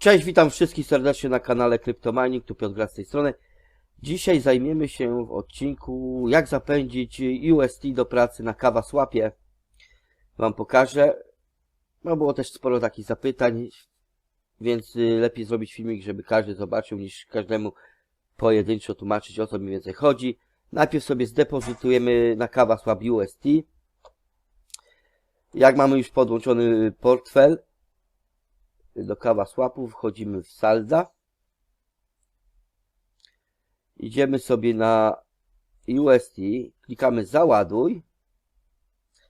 Cześć, witam wszystkich serdecznie na kanale Cryptomining, tu Piotr Gra z tej strony. Dzisiaj zajmiemy się w odcinku jak zapędzić UST do pracy na Kawa Swapie. Wam pokażę. No było też sporo takich zapytań, więc y, lepiej zrobić filmik, żeby każdy zobaczył, niż każdemu pojedynczo tłumaczyć o co mniej więcej chodzi. Najpierw sobie zdepozytujemy na Kawa Swap UST. Jak mamy już podłączony portfel, do kawa swapu, wchodzimy w salda. Idziemy sobie na UST, klikamy załaduj.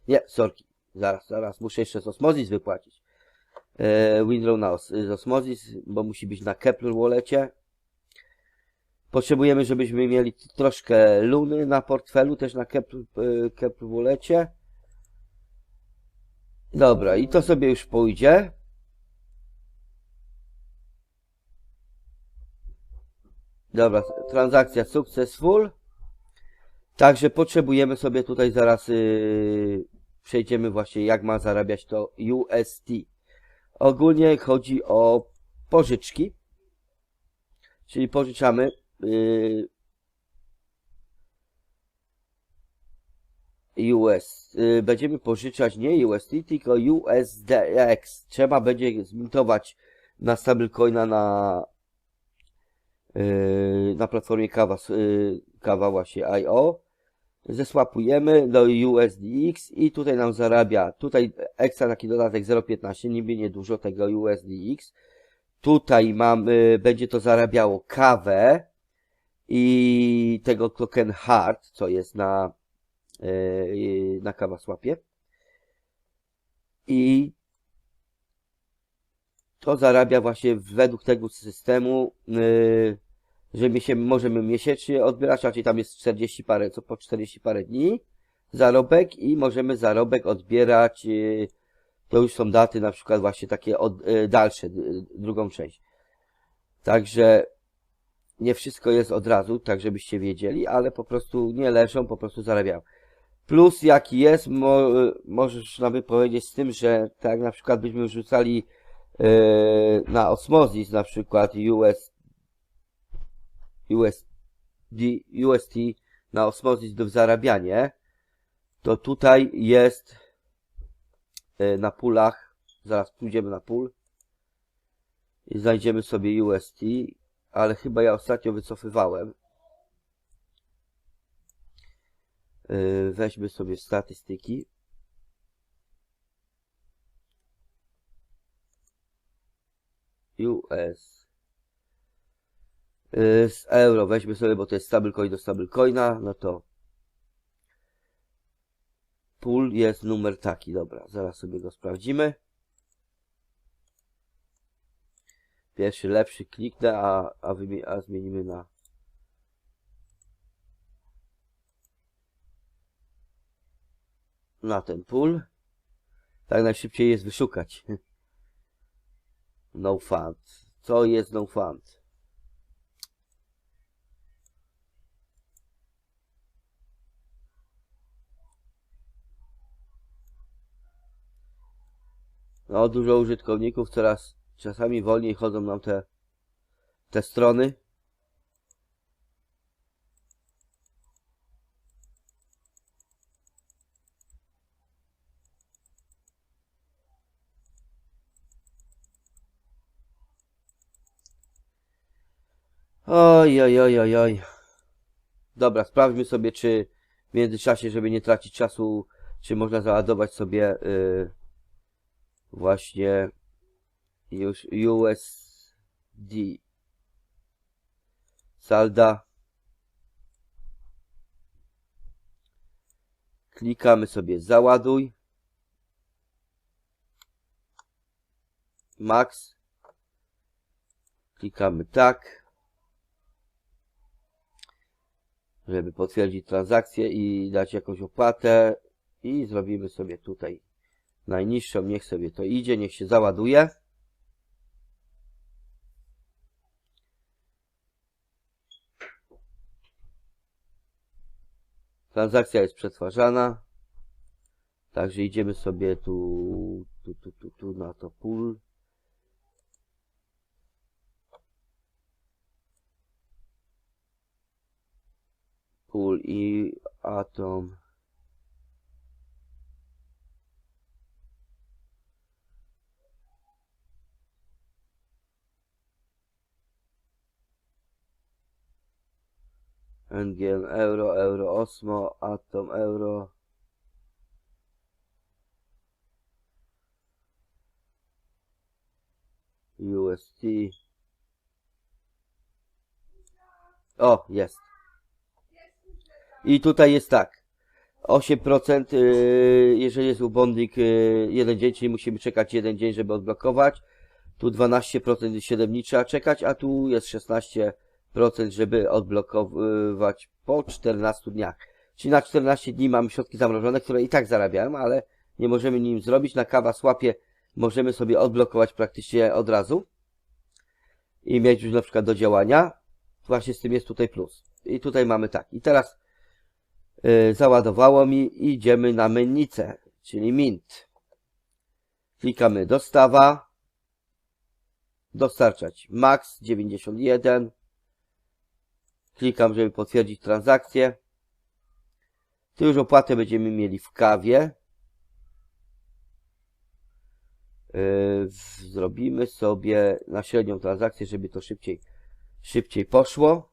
Nie, sorki, zaraz, zaraz, muszę jeszcze z Osmosis wypłacić. E, na os, z Osmosis, bo musi być na Kepler Wallecie. Potrzebujemy, żebyśmy mieli troszkę luny na portfelu, też na Kepler, e, Kepler Wallecie. Dobra, i to sobie już pójdzie. Dobra, transakcja successful. Także potrzebujemy sobie tutaj zaraz yy, przejdziemy właśnie jak ma zarabiać to UST. Ogólnie chodzi o pożyczki. Czyli pożyczamy yy, US. Yy, będziemy pożyczać nie UST, tylko USDX. Trzeba będzie zmintować na stablecoina na na platformie Kawa, yy, Kawa właśnie IO. Zesłapujemy do USDX i tutaj nam zarabia, tutaj ekstra taki dodatek 0,15, niby niedużo tego USDX. Tutaj mamy, będzie to zarabiało kawę i tego token hard, co jest na, yy, na kawa swapie. I to zarabia właśnie według tego systemu, że my się możemy miesięcznie odbierać, raczej tam jest 40 parę, co po 40 parę dni zarobek i możemy zarobek odbierać, yy, to już są daty na przykład właśnie takie od, yy, dalsze, drugą część. Także nie wszystko jest od razu, tak żebyście wiedzieli, ale po prostu nie leżą, po prostu zarabiają. Plus jaki jest, mo, możesz nawet powiedzieć z tym, że tak na przykład byśmy rzucali Yy, na Osmosis na przykład US, USD, UST na Osmosis do zarabianie, to tutaj jest yy, na pulach, zaraz pójdziemy na pól i znajdziemy sobie UST, ale chyba ja ostatnio wycofywałem. Yy, weźmy sobie statystyki. US z euro weźmy sobie, bo to jest stablecoin do stablecoina, no to pool jest numer taki, dobra, zaraz sobie go sprawdzimy. Pierwszy lepszy kliknę, a, a, a zmienimy na na ten pool. Tak najszybciej jest wyszukać. No fund. Co jest no fund? No, dużo użytkowników, coraz czasami wolniej chodzą nam te, te strony. Oj, oj, oj, oj, oj. Dobra, sprawdźmy sobie, czy w międzyczasie, żeby nie tracić czasu, czy można załadować sobie yy, właśnie już USD salda. Klikamy sobie załaduj. Max. Klikamy tak. żeby potwierdzić transakcję i dać jakąś opłatę i zrobimy sobie tutaj najniższą, niech sobie to idzie, niech się załaduje. Transakcja jest przetwarzana. Także idziemy sobie tu, tu, tu, tu, tu na to pól. Pól i atom. NGN Euro, Euro Osmo, Atom Euro. UST. O, jest. I tutaj jest tak. 8% yy, jeżeli jest ubonding yy, jeden dzień, czyli musimy czekać jeden dzień, żeby odblokować. Tu 12% 7 dni trzeba czekać, a tu jest 16%, żeby odblokować po 14 dniach. Czyli na 14 dni mamy środki zamrożone, które i tak zarabiają, ale nie możemy nim zrobić. Na kawa słapie możemy sobie odblokować praktycznie od razu i mieć już na przykład do działania. Właśnie z tym jest tutaj plus. I tutaj mamy tak. I teraz yy, załadowało mi i idziemy na mennicę, czyli mint. Klikamy dostawa, dostarczać max 91. Klikam, żeby potwierdzić transakcję. Tu już opłatę będziemy mieli w kawie. W- zrobimy sobie na średnią transakcję, żeby to szybciej, szybciej poszło.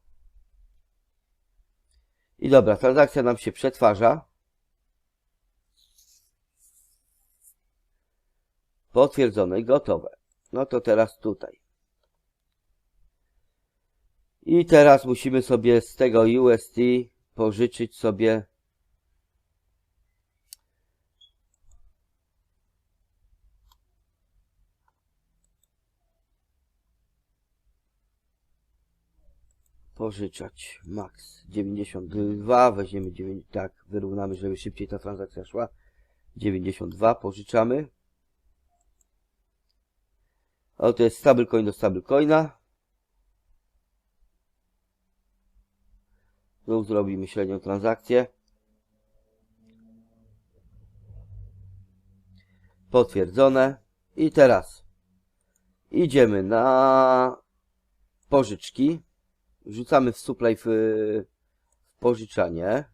I dobra, transakcja nam się przetwarza. Potwierdzone gotowe. No to teraz tutaj. I teraz musimy sobie z tego UST pożyczyć sobie pożyczać max 92 weźmiemy 9, tak wyrównamy żeby szybciej ta transakcja szła. 92 pożyczamy. O to jest stablecoin do stablecoina tu zrobimy średnią transakcję potwierdzone i teraz idziemy na pożyczki wrzucamy w supply w, w pożyczanie.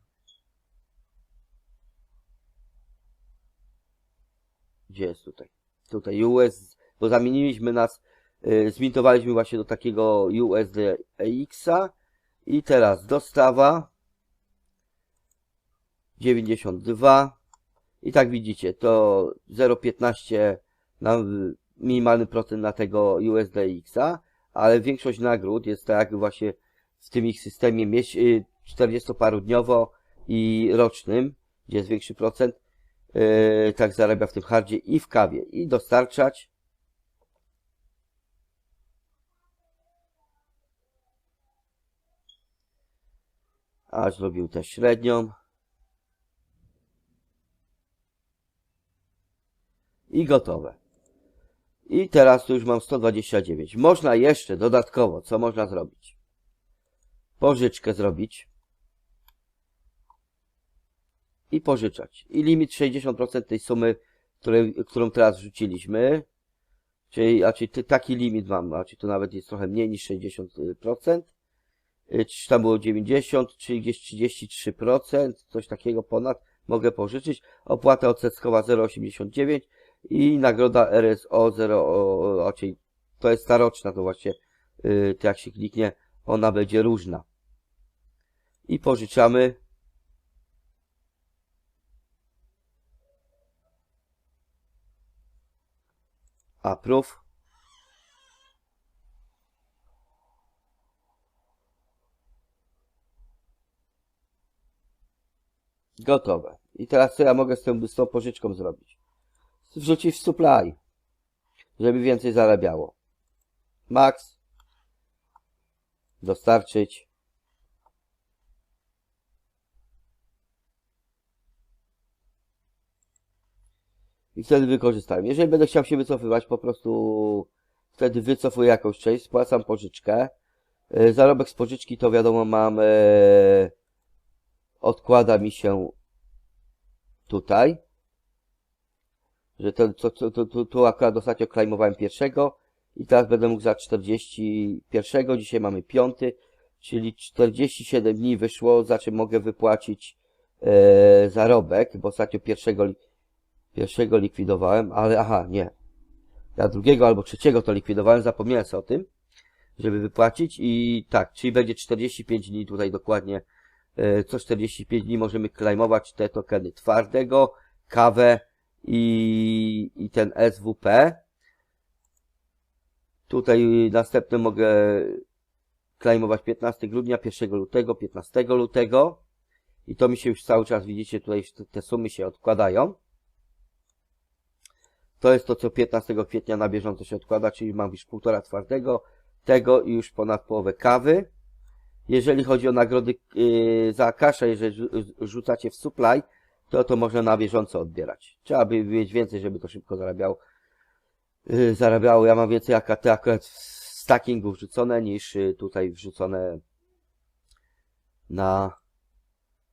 Gdzie jest tutaj? Tutaj US, bo zamieniliśmy nas, y, zmintowaliśmy właśnie do takiego USDX-a i teraz dostawa. 92 i tak widzicie, to 0,15 na minimalny procent na tego USDX-a, ale większość nagród jest tak właśnie w tym ich systemie mieć 40-parodniowo i rocznym, gdzie jest większy procent, yy, tak zarabia w tym hardzie i w kawie. I dostarczać a zrobił też średnią i gotowe i teraz tu już mam 129 można jeszcze dodatkowo, co można zrobić pożyczkę zrobić i pożyczać. I limit 60% tej sumy, której, którą teraz wrzuciliśmy. Czyli, a czyli taki limit mam, a czyli to nawet jest trochę mniej niż 60%. Y, Czy tam było 90, czyli gdzieś 33%, coś takiego ponad mogę pożyczyć. Opłata odsetkowa 0,89 i nagroda RSO 0, a czyli to jest ta roczna, to właśnie, y, to jak się kliknie, ona będzie różna. I pożyczamy. Approve. Gotowe. I teraz co ja mogę z tą, z tą pożyczką zrobić? Wrzucić w supply, żeby więcej zarabiało. Max. Dostarczyć. I wtedy wykorzystałem. Jeżeli będę chciał się wycofywać, po prostu wtedy wycofuję jakąś część, spłacam pożyczkę. E, Zarobek z pożyczki to wiadomo mam, e, odkłada mi się tutaj. Że to, to, to, to, to, akurat ostatnio klejmowałem pierwszego i teraz będę mógł za 41, dzisiaj mamy piąty, czyli 47 dni wyszło, za czym mogę wypłacić e, zarobek, bo ostatnio pierwszego, pierwszego likwidowałem, ale aha, nie. Ja drugiego albo trzeciego to likwidowałem, zapomniałem sobie o tym, żeby wypłacić i tak, czyli będzie 45 dni tutaj dokładnie, co 45 dni możemy klejmować te tokeny twardego, kawę i, i ten SWP. Tutaj następne mogę klejmować 15 grudnia, 1 lutego, 15 lutego. I to mi się już cały czas, widzicie, tutaj te sumy się odkładają. To jest to, co 15 kwietnia na bieżąco się odkłada, czyli mam już półtora twardego, tego i już ponad połowę kawy. Jeżeli chodzi o nagrody yy, za kaszę, jeżeli rzu- rzucacie w supply, to to można na bieżąco odbierać. Trzeba by mieć więcej, żeby to szybko zarabiało. Yy, zarabiało. Ja mam więcej AKT akurat w stackingu wrzucone niż yy, tutaj wrzucone na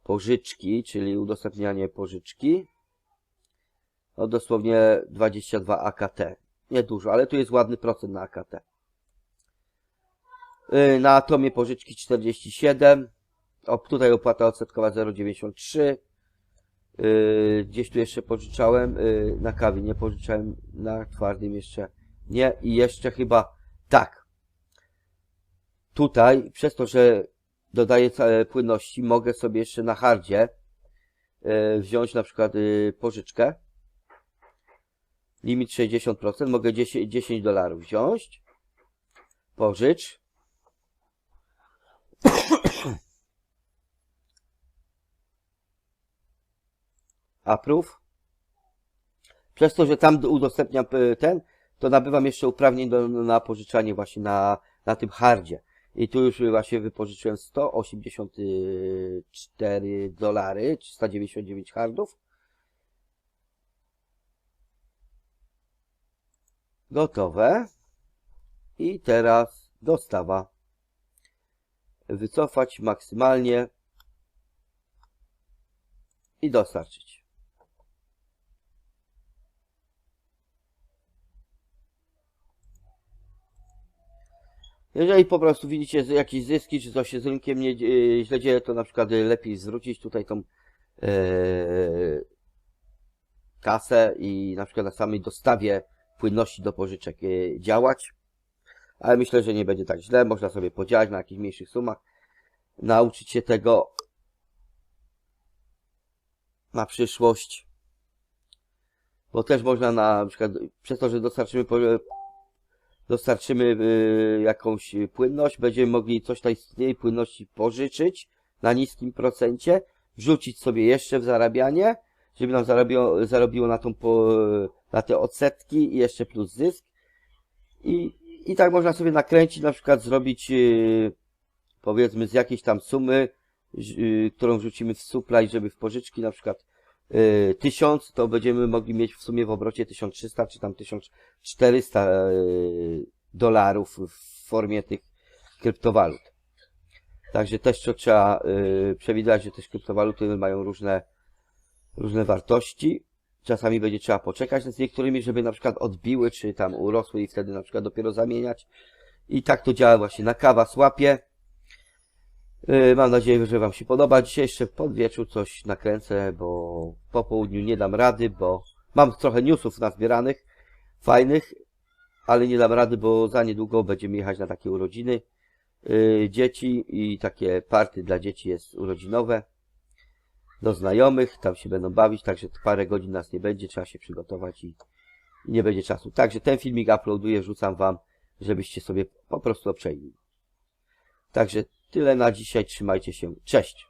pożyczki, czyli udostępnianie pożyczki. No dosłownie 22 AKT. Nie dużo, ale tu jest ładny procent na AKT. Yy, Na Atomie pożyczki 47. O, tutaj opłata odsetkowa 0,93. Yy, Gdzieś tu jeszcze pożyczałem. yy, Na kawie nie pożyczałem. Na twardym jeszcze nie. I jeszcze chyba tak. Tutaj, przez to, że dodaję całe płynności, mogę sobie jeszcze na hardzie yy, wziąć na przykład yy, pożyczkę. Limit 60%. Mogę 10, 10 dolarów wziąć. Pożycz. Approve. Przez to, że tam udostępniam y, ten, to nabywam jeszcze uprawnień do, na pożyczanie właśnie na, na tym hardzie. I tu już właśnie wypożyczyłem 184 dolary, 399 hardów. Gotowe. I teraz dostawa. Wycofać maksymalnie i dostarczyć. Jeżeli po prostu widzicie jakieś zyski, czy coś się z rynkiem nie, dzie- źle dzieje, to na przykład lepiej zwrócić tutaj tą e, kasę i na przykład na samej dostawie płynności do pożyczek e, działać. Ale myślę, że nie będzie tak źle. Można sobie podziałać na jakichś mniejszych sumach. Nauczyć się tego na przyszłość. Bo też można na, na przykład przez to, że dostarczymy dostarczymy y, jakąś płynność, będziemy mogli coś tej tej płynności pożyczyć na niskim procencie, wrzucić sobie jeszcze w zarabianie, żeby nam zarobiło, zarobiło na tą po, na te odsetki i jeszcze plus zysk. I, I tak można sobie nakręcić, na przykład zrobić y, powiedzmy z jakiejś tam sumy, y, którą wrzucimy w supply, żeby w pożyczki na przykład y, 1000, to będziemy mogli mieć w sumie w obrocie 1300 czy tam 1400 y, dolarów w formie tych kryptowalut. Także też to trzeba y, przewidywać, że też kryptowaluty mają różne, różne wartości. Czasami będzie trzeba poczekać z niektórymi, żeby na przykład odbiły, czy tam urosły i wtedy na przykład dopiero zamieniać. I tak to działa właśnie na kawa słapie. Yy, Mam nadzieję, że Wam się podoba. Dzisiaj jeszcze pod wieczór coś nakręcę, bo po południu nie dam rady, bo mam trochę newsów nazbieranych, fajnych, ale nie dam rady, bo za niedługo będziemy jechać na takie urodziny yy, dzieci i takie party dla dzieci jest urodzinowe do znajomych, tam się będą bawić, także parę godzin nas nie będzie, trzeba się przygotować i, i nie będzie czasu. Także ten filmik uploaduję, wrzucam Wam, żebyście sobie po prostu obczajili. Także tyle na dzisiaj, trzymajcie się, cześć!